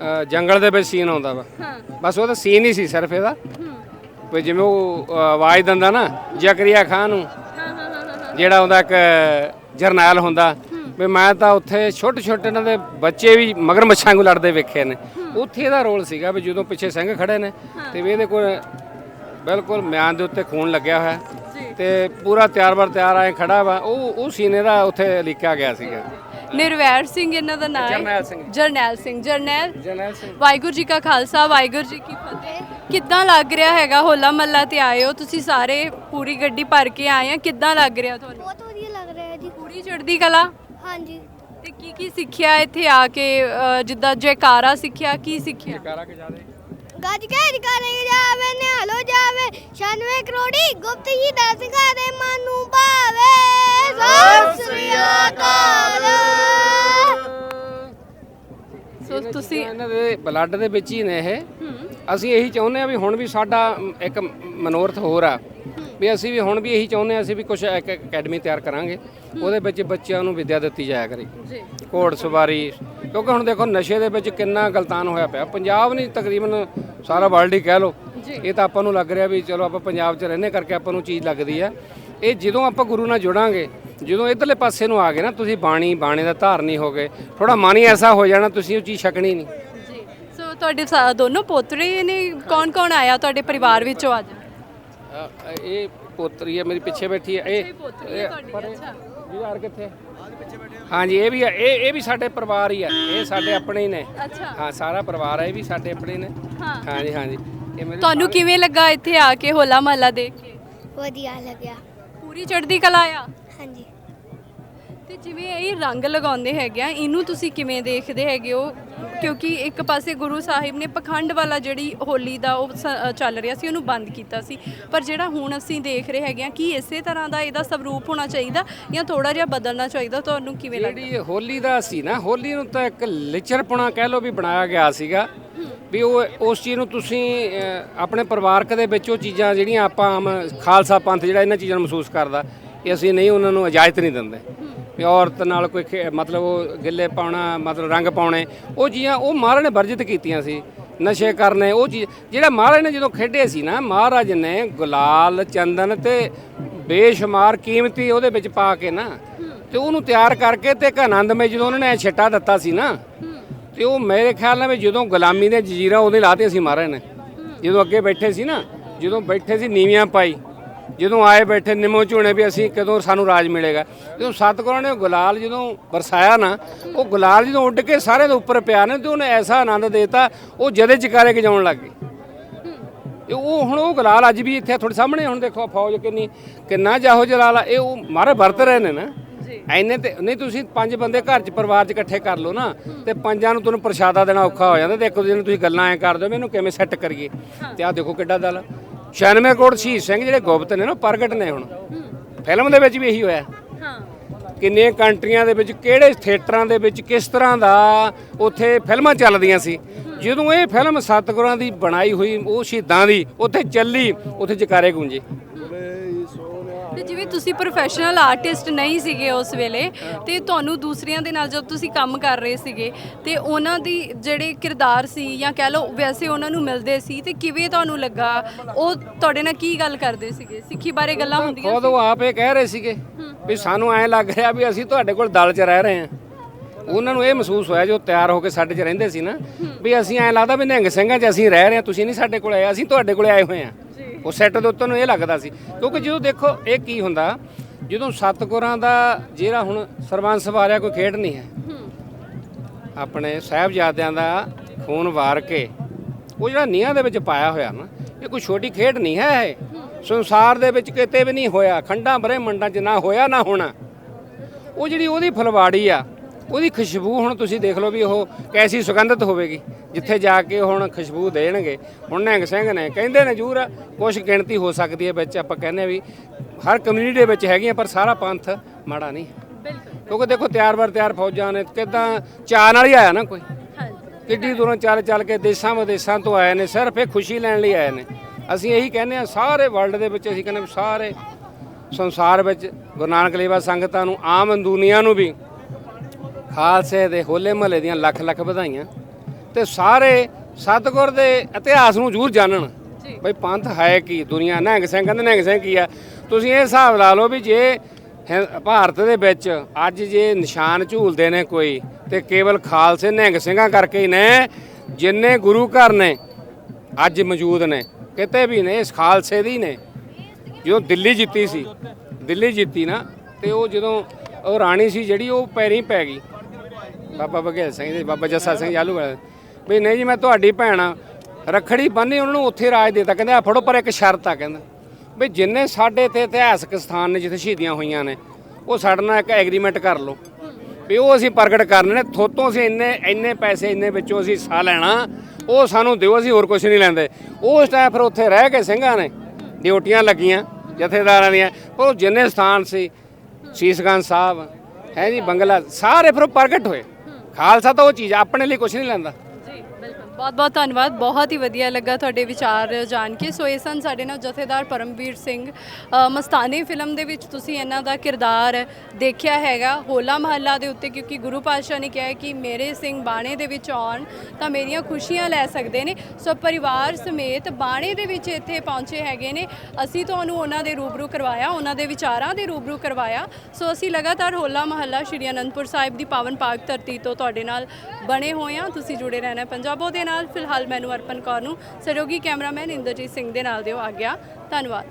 ਅ, ਜੰਗਲ ਦੇ ਵਿੱਚ ਸੀਨ ਆਉਂਦਾ ਵਾ। ਹਾਂ। ਬਸ ਉਹਦਾ ਸੀਨ ਹੀ ਸੀ ਸਿਰਫ ਇਹਦਾ। ਹੂੰ। ਵੀ ਜਿਵੇਂ ਉਹ ਅ, ਆਵਾਜ਼ ਦਿੰਦਾ ਨਾ ਜ਼ਕਰੀਆ ਖਾਨ ਨੂੰ ਹਾਂ ਹਾਂ ਹਾਂ ਹਾਂ ਜਿਹੜਾ ਉਹਦਾ ਇੱਕ ਜਰਨੈਲ ਹੁੰਦਾ। ਵੀ ਮੈਂ ਤਾਂ ਉੱਥੇ ਛੋਟੇ ਛੋਟੇ ਇਹਨਾਂ ਦੇ ਬੱਚੇ ਵੀ ਮਗਰ ਮੱਛਾਂ ਨੂੰ ਲੜਦੇ ਵੇਖੇ ਨੇ। ਉੱਥੇ ਇਹਦਾ ਰੋਲ ਸੀਗਾ ਵੀ ਜਦੋਂ ਪਿੱਛੇ ਸਿੰਘ ਖੜੇ ਨੇ ਤੇ ਵੀ ਇਹਦੇ ਕੋਲ ਬਿਲਕੁਲ ਮਿਆਨ ਦੇ ਉੱਤੇ ਖੂਨ ਲੱਗਿਆ ਹੋਇਆ। ਜੀ। ਤੇ ਪੂਰਾ ਤਿਆਰ ਬਰ ਤਿਆਰ ਆਏ ਖੜਾ ਵਾ। ਉਹ ਉਹ ਸੀਨੇ ਦਾ ਉੱਥੇ ਲਿਖਿਆ ਗਿਆ ਸੀਗਾ। ਨਿਰਵੈਰ ਸਿੰਘ ਇਹਨਾਂ ਦਾ ਨਾਮ ਹੈ। ਜਰਨੈਲ ਸਿੰਘ। ਜਰਨੈਲ ਸਿੰਘ ਜਰਨੈਲ। ਜਰਨੈਲ ਸਿੰਘ। ਵਾਹਿਗੁਰੂ ਜੀ ਕਾ ਖਾਲਸਾ ਵਾਹਿਗੁਰੂ ਜੀ ਕੀ ਫਤਿਹ। ਕਿੱਦਾਂ ਲੱਗ ਰਿਹਾ ਹੈਗਾ ਹੋਲਾ ਮਹੱਲਾ ਤੇ ਆਏ ਹੋ? ਤੁਸੀਂ ਸਾਰੇ ਪੂਰੀ ਗੱਡੀ ਭਰ ਕੇ ਆਏ ਆ। ਕਿੱਦਾਂ ਲੱਗ ਰਿਹਾ ਤੁਹਾਨੂੰ? ਬਹੁਤ ਵਧੀਆ ਲੱਗ ਰਿਹਾ ਹੈ ਜੀ। ਪੂਰੀ ਚੜ੍ਹਦੀ ਕਲਾ? ਹਾਂਜੀ। ਤੇ ਕੀ ਕੀ ਸਿੱਖਿਆ ਇੱਥੇ ਆ ਕੇ ਅ, ਜਿੱਦਾਂ ਜੈਕਾਰਾ ਸਿੱਖਿਆ ਕੀ ਸਿੱਖਿਆ? ਕਾਰਾ ਕੇ ਜਾਦੇ ਗੱਜ ਕੇ ਕਰੇ ਜਾਵੇ ਨਿਹਾਲੋ ਜਾਵੇ। 96 ਕਰੋੜੀ ਗੁਪਤ ਹੀ ਦਸ ਦੇ ਮਨ ਨੂੰ ਭਾਵੇ। ਸਤਿ ਸ੍ਰੀ ਅਕਾਲ। ਸੋ ਤੁਸੀਂ ਇਹਨਾਂ ਦੇ ਬਲੱਡ ਦੇ ਵਿੱਚ ਹੀ ਨੇ ਇਹ। ਅਸੀਂ ਇਹੀ ਚਾਹੁੰਦੇ ਆ ਵੀ ਹੁਣ ਵੀ ਸਾਡਾ ਇੱਕ ਮਨੋਰਥ ਹੋਰ ਆ। ਵੀ ਅਸੀਂ ਵੀ ਹੁਣ ਵੀ ਇਹੀ ਚਾਹੁੰਦੇ ਆ ਅਸੀਂ ਵੀ ਕੁਝ ਇੱਕ ਅਕੈਡਮੀ ਤਿਆਰ ਕਰਾਂਗੇ। ਉਹਦੇ ਵਿੱਚ ਬੱਚਿਆਂ ਨੂੰ ਵਿੱਦਿਆ ਦਿੱਤੀ ਜਾਇਆ ਕਰੇ। ਜੀ। ਘੋੜ ਸਵਾਰੀ ਕਿਉਂਕਿ ਹੁਣ ਦੇਖੋ ਨਸ਼ੇ ਦੇ ਵਿੱਚ ਕਿੰਨਾ ਗਲਤਾਨ ਹੋਇਆ ਪਿਆ। ਪੰਜਾਬ ਨਹੀਂ ਤਕਰੀਬਨ ਸਾਰਾ ਵਰਲਡ ਹੀ ਕਹਿ ਲਓ। ਇਹ ਤਾਂ ਆਪਾਂ ਨੂੰ ਲੱਗ ਰਿਹਾ ਵੀ ਚਲੋ ਆਪਾਂ ਪੰਜਾਬ 'ਚ ਰਹਿੰਦੇ ਕਰਕੇ ਆਪਾਂ ਨੂੰ ਚੀਜ਼ ਲੱਗਦੀ ਆ। ਇਹ ਜਦੋਂ ਆਪਾਂ ਗੁਰੂ ਨਾਲ ਜੁੜਾਂਗੇ ਜਦੋਂ ਇਧਰਲੇ ਪਾਸੇ ਨੂੰ ਆ ਗਏ ਨਾ ਤੁਸੀਂ ਬਾਣੀ ਬਾਣੇ ਦਾ ਧਾਰਨੀ ਹੋ ਗਏ ਥੋੜਾ ਮਨ ਹੀ ਐਸਾ ਹੋ ਜਾਣਾ ਤੁਸੀਂ ਉਹ ਚੀਜ਼ ਛਕਣੀ ਨਹੀਂ। ਜੀ। ਸੋ ਤੁਹਾਡੇ ਸਾ- ਦੋਨੋਂ ਪੋਤਰੇ ਨੇ ਕੌਣ ਕੌਣ ਆਇਆ ਤੁਹਾਡੇ ਪਰਿਵਾਰ ਵਿੱਚੋਂ ਅੱਜ? ਇਹ ਪੋਤਰੀ ਹੈ ਮੇਰੀ ਪਿੱਛੇ ਬੈਠੀ ਹੈ। ਇਹ ਪੋਤਰੀ ਹੈ ਤੁਹਾਡੀ ਅੱਛਾ। ਯਾਰ ਕਿੱਥੇ? ਹਾਂਜੀ ਇਹ ਵੀ ਹੈ ਇਹ ਇਹ ਵੀ ਸਾਡੇ ਪਰਿਵਾਰ ਹੀ ਆ ਇਹ ਸਾਡੇ ਆਪਣੇ ਹੀ ਨੇ। ਅੱਛਾ। ਹਾਂ ਸਾਰਾ ਪਰਿਵਾਰ ਹੈ ਇਹ ਵੀ ਸਾਡੇ ਆਪਣੇ ਨੇ। ਹਾਂ। ਹਾਂਜੀ ਹਾਂਜੀ। ਇਹ ਮੇਰੇ ਤੁਹਾਨੂੰ ਕਿਵੇਂ ਲੱਗਾ ਇੱਥੇ ਆ ਕੇ ਹੋਲਾ ਮਹੱਲਾ ਦੇਖ ਕੇ? ਵਧੀਆ ਲੱਗਿਆ। ਪੂਰੀ ਚੜ੍ਹਦੀ ਕਲਾ ਆ? ਹਾਂਜੀ। ਤੇ ਜਿਵੇਂ ਇਹ ਰੰਗ ਲਗਾਉਂਦੇ ਹੈਗੇ ਆ ਇਹਨੂੰ ਤੁਸੀਂ ਕਿਵੇਂ ਦੇਖਦੇ ਹੈਗੇ ਹੋ? ਕਿਉਂਕਿ ਇੱਕ ਪਾਸੇ ਗੁਰੂ ਸਾਹਿਬ ਨੇ ਪਖੰਡ ਵਾਲਾ ਜਿਹੜੀ ਹੋਲੀ ਦਾ ਉਹ ਸ- ਚੱਲ ਰਿਹਾ ਸੀ ਉਹਨੂੰ ਬੰਦ ਕੀਤਾ ਸੀ। ਪਰ ਜਿਹੜਾ ਹੁਣ ਅਸੀਂ ਦੇਖ ਰਹੇ ਹੈਗੇ ਆ ਕੀ ਇਸੇ ਤਰ੍ਹਾਂ ਦਾ ਇਹਦਾ ਸਵਰੂਪ ਹੋਣਾ ਚਾਹੀਦਾ ਜਾਂ ਥੋੜਾ ਜਿਹਾ ਬਦਲਣਾ ਚਾਹੀਦਾ ਤੁਹਾਨੂੰ ਕਿਵੇਂ ਲੱਗਦਾ? ਜਿਹੜੀ ਹੋਲੀ ਦਾ ਸੀ ਨਾ ਹੋਲੀ ਨੂੰ ਤਾਂ ਇੱਕ ਲਿਚਰਪੁਣਾ ਕਹਿ ਲਓ ਵੀ ਬਣਾਇਆ ਗਿਆ ਸੀਗਾ। ਵੀ ਉਹ ਉਸ ਚੀਜ਼ ਨੂੰ ਤੁਸੀਂ ਅਹ, ਆਪਣੇ ਪਰਿਵਾਰਕ ਦੇ ਵਿੱਚ ਉਹ ਚੀਜ਼ਾਂ ਜਿਹੜੀਆਂ ਆਪਾਂ ਆਮ ਖਾਲਸਾ ਪੰਥ ਜਿਹੜਾ ਇਹਨਾਂ ਚੀਜ਼ਾਂ ਨੂੰ ਮਹਿਸੂਸ ਕਰਦਾ ਇਹ ਅਸੀਂ ਨਹੀਂ ਉਹਨਾਂ ਨੂੰ ਇਜਾਜ਼ਤ ਨਹੀਂ ਦਿੰਦੇ। ਵੀ ਔਰਤ ਨਾਲ ਕੋਈ ਖੇ- ਮਤਲਬ ਉਹ ਗਿੱਲੇ ਪਾਉਣਾ, ਮਤਲਬ ਰੰਗ ਪਾਉਣੇ, ਉਹ ਚੀਜ਼ਾਂ ਉਹ ਮਹਾਰਾਜ ਨੇ ਵਰਜਿਤ ਕੀਤੀਆਂ ਸੀ, ਨਸ਼ੇ ਕਰਨੇ, ਉਹ ਚੀਜ਼ ਜਿਹੜਾ ਮਹਾਰਾਜ ਨੇ ਜਦੋਂ ਖੇਡੇ ਸੀ ਨਾ, ਮਹਾਰਾਜ ਨੇ ਗੁਲਾਲ, ਚੰਦਨ ਤੇ ਬੇਸ਼ੁਮਾਰ ਕੀਮਤੀ ਉਹਦੇ ਵਿੱਚ ਪਾ ਕੇ ਨਾ, ਤੇ ਉਹਨੂੰ ਤਿਆਰ ਕਰਕੇ ਤੇ ਇੱਕ ਆਨੰਦਮਈ ਜਦੋਂ ਉਹਨਾਂ ਨੇ ਇਹ ਛਿੱਟਾ ਦਿੱਤਾ ਸੀ ਨਾ, ਤੇ ਉਹ ਮੇਰੇ ਖਿਆਲ ਨਾਲ ਵੀ ਜਦੋਂ ਗੁਲਾਮੀ ਦੇ ਜਜ਼ੀਰਾ ਉਹਦੇ ਲਾਤੇ ਸੀ ਮਹਾਰਾਜ ਨੇ, ਜਦੋਂ ਅੱਗੇ ਬੈਠੇ ਸੀ ਨਾ, ਜਦੋਂ ਬੈਠੇ ਸੀ ਨੀਵੀਆਂ ਪਾਈ ਜਦੋਂ ਆਏ ਬੈਠੇ ਨਿਮੋ ਝੂਣੇ ਵੀ ਅਸੀਂ ਕਦੋਂ ਸਾਨੂੰ ਰਾਜ ਮਿਲੇਗਾ। ਜਦੋਂ ਸਤਿਗੁਰਾਂ ਨੇ ਗੁਲਾਲ ਜਦੋਂ ਵਰਸਾਇਆ ਨਾ ਉਹ ਗੁਲਾਲ ਜਦੋਂ ਉੱਡ ਕੇ ਸਾਰੇ ਦੇ ਉੱਪਰ ਪਿਆ ਨਾ ਤੇ ਉਹਨੇ ਐਸਾ ਆਨੰਦ ਦੇਤਾ ਉਹ ਜਦੇ ਚਕਾਰੇ ਗਜਾਉਣ ਲੱਗ ਗਏ। ਇਹ ਉਹ ਹੁਣ ਉਹ ਗੁਲਾਲ ਅੱਜ ਵੀ ਇੱਥੇ ਤੁਹਾਡੇ ਸਾਹਮਣੇ ਹੁਣ ਦੇਖੋ ਫੌਜ ਕਿੰਨੀ ਕਿੰਨਾ ਜਾਹੋ ਜਲਾਲ ਆ ਇਹ ਉਹ ਮਾਰੇ ਵਰਤ ਰਹੇ ਨੇ ਨਾ। ਐਨੇ ਤੇ ਨਹੀਂ ਤੁਸੀਂ ਪੰਜ ਬੰਦੇ ਘਰ 'ਚ ਪਰਿਵਾਰ 'ਚ ਇਕੱਠੇ ਕਰ ਲਓ ਨਾ ਤੇ ਪੰਜਾਂ ਨੂੰ ਤੁਹਾਨੂੰ ਪ੍ਰਸ਼ਾਦਾ ਦੇਣਾ ਔਖਾ ਹੋ ਜਾਂਦਾ ਤੇ ਇੱਕ ਦੂਜੇ ਨੂੰ ਤੁਸੀਂ ਗੱਲਾਂ ਐ ਕਰ ਦਿਓ ਵੀ ਇਹਨੂੰ ਕਿਵੇਂ ਸੈੱਟ ਕਰੀਏ। ਤੇ ਆਹ ਦੇਖੋ ਕਿੱਡਾ ਦਲ 96 ਕਰੋੜ ਸ਼ਹੀਦ ਸਿੰਘ ਜਿਹੜੇ ਗੁਪਤ ਨੇ ਨਾ ਪ੍ਰਗਟ ਨੇ ਹੁਣ। ਫਿਲਮ ਦੇ ਵਿੱਚ ਵੀ ਇਹੀ ਹੋਇਆ। ਹਾਂ। ਕਿੰਨੀਆਂ ਕੰਟਰੀਆਂ ਦੇ ਵਿੱਚ ਕਿਹੜੇ ਥੀਏਟਰਾਂ ਦੇ ਵਿੱਚ ਕਿਸ ਤਰ੍ਹਾਂ ਦਾ ਉੱਥੇ ਫਿਲਮਾਂ ਚੱਲਦੀਆਂ ਸੀ। ਜਦੋਂ ਇਹ ਫਿਲਮ ਸਤਿਗੁਰਾਂ ਦੀ ਬਣਾਈ ਹੋਈ ਉਹ ਸ਼ਹੀਦਾਂ ਦੀ ਉੱਥੇ ਚੱਲੀ ਉੱਥੇ ਜਕਾਰੇ ਗੂੰਜੇ। ਤੇ ਜਿਵੇਂ ਤੁਸੀਂ ਪ੍ਰੋਫੈਸ਼ਨਲ ਆਰਟਿਸਟ ਨਹੀਂ ਸੀਗੇ ਉਸ ਵੇਲੇ ਤੇ ਤੁਹਾਨੂੰ ਦੂਸਰਿਆਂ ਦੇ ਨਾਲ ਜਦ ਤੁਸੀਂ ਕੰਮ ਕਰ ਰਹੇ ਸੀਗੇ ਤੇ ਉਹਨਾਂ ਦੀ ਜਿਹੜੇ ਕਿਰਦਾਰ ਸੀ ਜਾਂ ਕਹਿ ਲਓ ਵੈਸੇ ਉਹਨਾਂ ਨੂੰ ਮਿਲਦੇ ਸੀ ਤੇ ਕਿਵੇਂ ਤੁਹਾਨੂੰ ਲੱਗਾ? ਉਹ ਤੁਹਾਡੇ ਨਾਲ ਕੀ ਗੱਲ ਕਰਦੇ ਸੀਗੇ? ਸਿੱਖੀ ਬਾਰੇ ਗੱਲਾਂ ਹੁੰਦੀਆਂ ਖੁਦ ਉਹ ਆਪ ਇਹ ਕਹਿ ਰਹੇ ਸੀਗੇ ਵੀ ਸਾਨੂੰ ਐਂ ਲੱਗ ਰਿਹਾ ਵੀ ਅਸੀਂ ਤੁਹਾਡੇ ਕੋਲ ਦਲ 'ਚ ਰਹਿ ਰਹੇ ਹਾਂ। ਉਹਨਾਂ ਨੂੰ ਇਹ ਮਹਿਸੂਸ ਹੋਇਆ ਜੋ ਤਿਆਰ ਹੋ ਕੇ ਸਾਡੇ 'ਚ ਰਹਿੰਦੇ ਸੀ ਨਾ ਵੀ ਅਸੀਂ ਐਂ ਲੱਗਦਾ ਵੀ ਨਿਹੰਗ ਸਿੰਘਾਂ 'ਚ ਅਸੀਂ ਰਹਿ ਰਹੇ ਹਾਂ ਤੁਸੀਂ ਨਹੀਂ ਸਾਡੇ ਕੋਲ ਆਏ ਅਸੀਂ ਤੁਹਾਡੇ ਕੋਲ ਆਏ ਹੋਏ ਹਾਂ। ਉਹ ਸੈੱਟ ਦੇ ਉੱਤੋਂ ਨੂੰ ਇਹ ਲੱਗਦਾ ਸੀ। ਕਿਉਂਕਿ ਜਦੋਂ ਦੇਖੋ, ਇਹ ਕੀ ਹੁੰਦਾ, ਜਦੋਂ ਸਤਿਗੁਰਾਂ ਦਾ ਜਿਹੜਾ ਹੁਣ ਸਰਬੰਸ ਵਾਰਿਆ, ਕੋਈ ਖੇਡ ਨਹੀਂ ਹੈ। ਆਪਣੇ ਸਾਹਿਬਜ਼ਾਦਿਆਂ ਦਾ ਖੂਨ ਵਾਰ ਕੇ, ਉਹ ਜਿਹੜਾ ਨੀਹਾਂ ਦੇ ਵਿੱਚ ਪਾਇਆ ਹੋਇਆ ਨਾ, ਇਹ ਕੋਈ ਛੋਟੀ ਖੇਡ ਨਹੀਂ ਹੈ ਇਹ। ਸੰਸਾਰ ਦੇ ਵਿੱਚ ਕਿਤੇ ਵੀ ਨਹੀਂ ਹੋਇਆ, ਖੰਡਾਂ ਬਰੇ ਮੰਡਾਂ 'ਚ ਨਾ ਹੋਇਆ, ਨਾ ਹੋਣਾ। ਉਹ ਜਿਹੜੀ ਉਹਦੀ ਫਲਵਾੜੀ ਆ ਉਹਦੀ ਖੁਸ਼ਬੂ ਹੁਣ ਤੁਸੀਂ ਦੇਖ ਲਓ ਵੀ ਉਹ ਕੈਸੀ ਸੁਗੰਧਿਤ ਹੋਵੇਗੀ ਜਿੱਥੇ ਜਾ ਕੇ ਹੁਣ ਖੁਸ਼ਬੂ ਦੇਣਗੇ। ਹੁਣ ਨਿਹੰਗ ਸਿੰਘ ਨੇ ਕਹਿੰਦੇ ਨੇ ਜ਼ਰੂਰ ਕੁਝ ਗਿਣਤੀ ਹੋ ਸਕਦੀ ਹੈ ਵਿੱਚ ਆਪਾਂ ਕਹਿੰਦੇ ਵੀ ਹਰ ਕਮਿਊਨਿਟੀ ਦੇ ਵਿੱਚ ਹੈਗੀਆਂ ਪਰ ਸਾਰਾ ਪੰਥ ਮਾੜਾ ਨਹੀਂ। ਕਿਉਂਕਿ ਦੇਖੋ ਤਿਆਰ ਬਰ ਤਿਆਰ ਫੌਜਾਂ ਨੇ ਕਿਦਾਂ ਚਾਅ ਨਾਲ ਹੀ ਆਇਆ ਨਾ ਕੋਈ। ਕਿੱਡੀ ਦੂਰੋਂ ਚੱਲ ਚੱਲ ਕੇ ਦੇਸ਼ਾਂ ਵਿਦੇਸ਼ਾਂ ਤੋਂ ਆਏ ਨੇ ਸਿਰਫ ਇਹ ਖੁਸ਼ੀ ਲੈਣ ਲਈ ਆਏ ਨੇ। ਅਸੀਂ ਇਹੀ ਕਹਿੰਦੇ ਆ ਸਾਰੇ ਵਰਲਡ ਦੇ ਵਿੱਚ ਅਸੀਂ ਕਹਿੰਦੇ ਸਾਰੇ ਸੰਸਾਰ ਵਿੱਚ ਗੁਰੂ ਨਾਨਕ ਲੇਵਾ ਸੰਗਤਾਂ ਨੂੰ ਆਮ ਦੁਨੀਆ ਨੂੰ ਵੀ ਖਾਲਸੇ ਦੇ ਹੋਲੇ ਮਹੱਲੇ ਦੀਆਂ ਲੱਖ ਲੱਖ ਵਧਾਈਆਂ। ਤੇ ਸਾਰੇ ਸਤਿਗੁਰ ਦੇ ਇਤਿਹਾਸ ਨੂੰ ਜ਼ਰੂਰ ਜਾਣਨ। ਬਈ ਪੰਥ ਹੈ ਕੀ? ਦੁਨੀਆ ਨਿਹੰਗ ਸਿੰਘ ਕਹਿੰਦੇ ਨਿਹੰਗ ਸਿੰਘ ਕੀ ਆ? ਤੁਸੀਂ ਇਹ ਹਿਸਾਬ ਲਾ ਲਓ ਵੀ ਜੇ ਭਾਰਤ ਦੇ ਵਿੱਚ ਅੱਜ ਜੇ ਨਿਸ਼ਾਨ ਝੂਲਦੇ ਨੇ ਕੋਈ ਤੇ ਕੇਵਲ ਖਾਲਸੇ ਨਿਹੰਗ ਸਿੰਘਾਂ ਕਰਕੇ ਹੀ ਨੇ ਜਿੰਨੇ ਗੁਰੂ ਘਰ ਨੇ ਅੱਜ ਮੌਜੂਦ ਨੇ ਕਿਤੇ ਵੀ ਨੇ ਇਸ ਖਾਲਸੇ ਦੀ ਨੇ। ਜਦੋਂ ਦਿੱਲੀ ਜਿੱਤੀ ਸੀ ਦਿੱਲੀ ਜਿੱਤੀ ਨਾ ਤੇ ਉਹ ਜਦੋਂ ਉਹ ਰਾਣੀ ਸੀ ਜਿਹੜੀ ਉਹ ਪੈਰੀਂ ਪੈ ਗਈ। ਬਾਬਾ ਬਘੇਲ ਸਿੰਘ ਜੀ, ਬਾਬਾ ਜੱਸਾ ਸਿੰਘ ਯਾਲੂ ਵਾਲੇ। ਵੀ ਨਹੀਂ ਜੀ, ਮੈਂ ਤੁਹਾਡੀ ਭੈਣ ਆ। ਰੱਖੜੀ ਬੰਨੀ ਉਹਨਾਂ ਨੂੰ ਉੱਥੇ ਰਾਜ ਦੇਤਾ। ਕਹਿੰਦੇ, ਆ ਫੜੋ, ਪਰ ਇੱਕ ਸ਼ਰਤ ਆ, ਕਹਿੰਦਾ। ਵੀ ਜਿੰਨੇ ਸਾਡੇ ਤੇ ਇਤਿਹਾਸਕ ਸਥਾਨ ਨੇ, ਜਿੱਥੇ ਸ਼ਹੀਦੀਆਂ ਹੋਈਆਂ ਨੇ, ਉਹ ਸਾਡੇ ਨਾਲ ਇੱਕ ਐਗਰੀਮੈਂਟ ਕਰ ਲਓ। ਵੀ ਉਹ ਅਸੀਂ ਪ੍ਰਗਟ ਕਰਨੇ ਨੇ, ਥੋਤੋਂ ਅਸੀਂ ਇੰਨੇ ਇੰਨੇ ਪੈਸੇ ਇੰਨੇ ਵਿੱਚੋਂ ਅਸੀਂ ਸਾਹ ਲੈਣਾ, ਉਹ ਸਾਨੂੰ ਦਿਓ, ਅਸੀਂ ਹੋਰ ਕੁਝ ਨਹੀਂ ਲੈਂਦੇ। ਉਸ ਟਾਈਮ ਫਿਰ ਉੱਥੇ ਰਹਿ ਕੇ ਸਿੰਘਾਂ ਨੇ ਡਿਊਟੀਆਂ ਲੱਗੀਆਂ, ਜਥੇਦਾਰਾਂ ਦੀਆਂ। ਉਹ ਜਿੰਨੇ ਸਥਾਨ ਸੀ ਸੀਸਗੰਜ ਸਾਹਿਬ, ਹੈ ਜੀ, ਬੰਗਲਾ, ਸਾਰੇ ਫਿਰ ਉਹ ਪ੍ਰਗਟ ਹੋਏ। ਖਾਲਸਾ ਤਾਂ ਉਹ ਚੀਜ਼ ਆ, ਆਪਣੇ ਲਈ ਕੁਝ ਨਹੀਂ ਲੈਂਦਾ। ਬਹੁਤ ਬਹੁਤ ਧੰਨਵਾਦ, ਬਹੁਤ ਹੀ ਵਧੀਆ ਲੱਗਾ ਤੁਹਾਡੇ ਵਿਚਾਰ ਜਾਣ ਕੇ। ਸੋ ਇਹ ਸਨ ਸਾਡੇ ਨਾਲ ਜਥੇਦਾਰ ਪਰਮਵੀਰ ਸਿੰਘ ਮਸਤਾਨੀ ਫਿਲਮ ਦੇ ਵਿੱਚ ਤੁਸੀਂ ਇਹਨਾਂ ਦਾ ਕਿਰਦਾਰ ਦੇਖਿਆ ਹੈਗਾ ਹੋਲਾ ਮਹੱਲਾ ਦੇ ਉੱਤੇ, ਕਿਉਂਕਿ ਗੁਰੂ ਪਾਤਸ਼ਾਹ ਨੇ ਕਿਹਾ ਹੈ ਕਿ ਮੇਰੇ ਸਿੰਘ ਬਾਣੇ ਦੇ ਵਿੱਚ ਆਉਣ ਤਾਂ ਮੇਰੀਆਂ ਖੁਸ਼ੀਆਂ ਲੈ ਸਕਦੇ ਨੇ। ਸੋ ਪਰਿਵਾਰ ਸਮੇਤ ਬਾਣੇ ਦੇ ਵਿੱਚ ਇੱਥੇ ਪਹੁੰਚੇ ਹੈਗੇ ਨੇ। ਅਸੀਂ ਤੁਹਾਨੂੰ ਉਹਨਾਂ ਦੇ ਰੂਬਰੂ ਕਰਵਾਇਆ, ਉਹਨਾਂ ਦੇ ਵਿਚਾਰਾਂ ਦੇ ਰੂਬਰੂ ਕਰਵਾਇਆ। ਸੋ ਅਸੀਂ ਲਗਾਤਾਰ ਹੋਲਾ ਮਹੱਲਾ ਸ਼੍ਰੀ ਅਨੰਦਪੁਰ ਸਾਹਿਬ ਦੀ ਪਾਵਨ ਪਾਕ ਧਰਤੀ ਤੋਂ ਤੁਹਾਡੇ ਨਾਲ ਬਣੇ ਹੋਏ ਹਾਂ। ਤੁਸੀਂ ਜੁੜੇ ਰਹਿਣਾ ਪੰਜਾਬੋ ਦੇ ਨਾਲ ਫਿਲਹਾਲ ਮੈਨੂੰ ਅਰਪਣ ਕੌਰ ਨੂੰ ਸਹਿਯੋਗੀ ਕੈਮਰਾਮੈਨ ਇੰਦਰਜੀਤ ਸਿੰਘ ਦੇ ਨਾਲ ਦਿਓ ਆ ਗਿਆ ਧੰਨਵਾਦ।